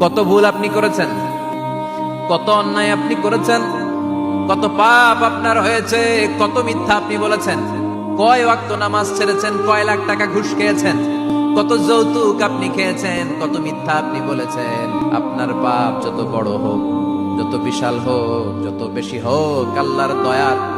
কত ভুল আপনি করেছেন? কত অন্যায় আপনি করেছেন? কত পাপ আপনার হয়েছে? কত মিথ্যা আপনি বলেছেন? কয় ওয়াক্ত নামাজ ছেড়েছেন? কয় লাখ টাকা ঘুষ খেয়েছেন? কত যৌতুক আপনি খেয়েছেন? কত মিথ্যা আপনি বলেছেন? আপনার পাপ যত বড় হোক, যত বিশাল হোক, যত বেশি হোক, আল্লাহর দয়ার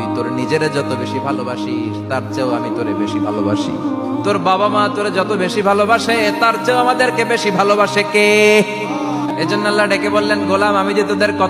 তুই তোর নিজেরে যত বেশি ভালোবাসিস, তার চেয়েও আমি তোরে বেশি ভালোবাসি। তোর বাবা মা তোরে যত বেশি ভালোবাসে, তার চেয়েও আমাদেরকে বেশি ভালোবাসে কে? এজন্য আল্লাহ ডেকে বললেন, গোলাম, আমি যে তোদের কত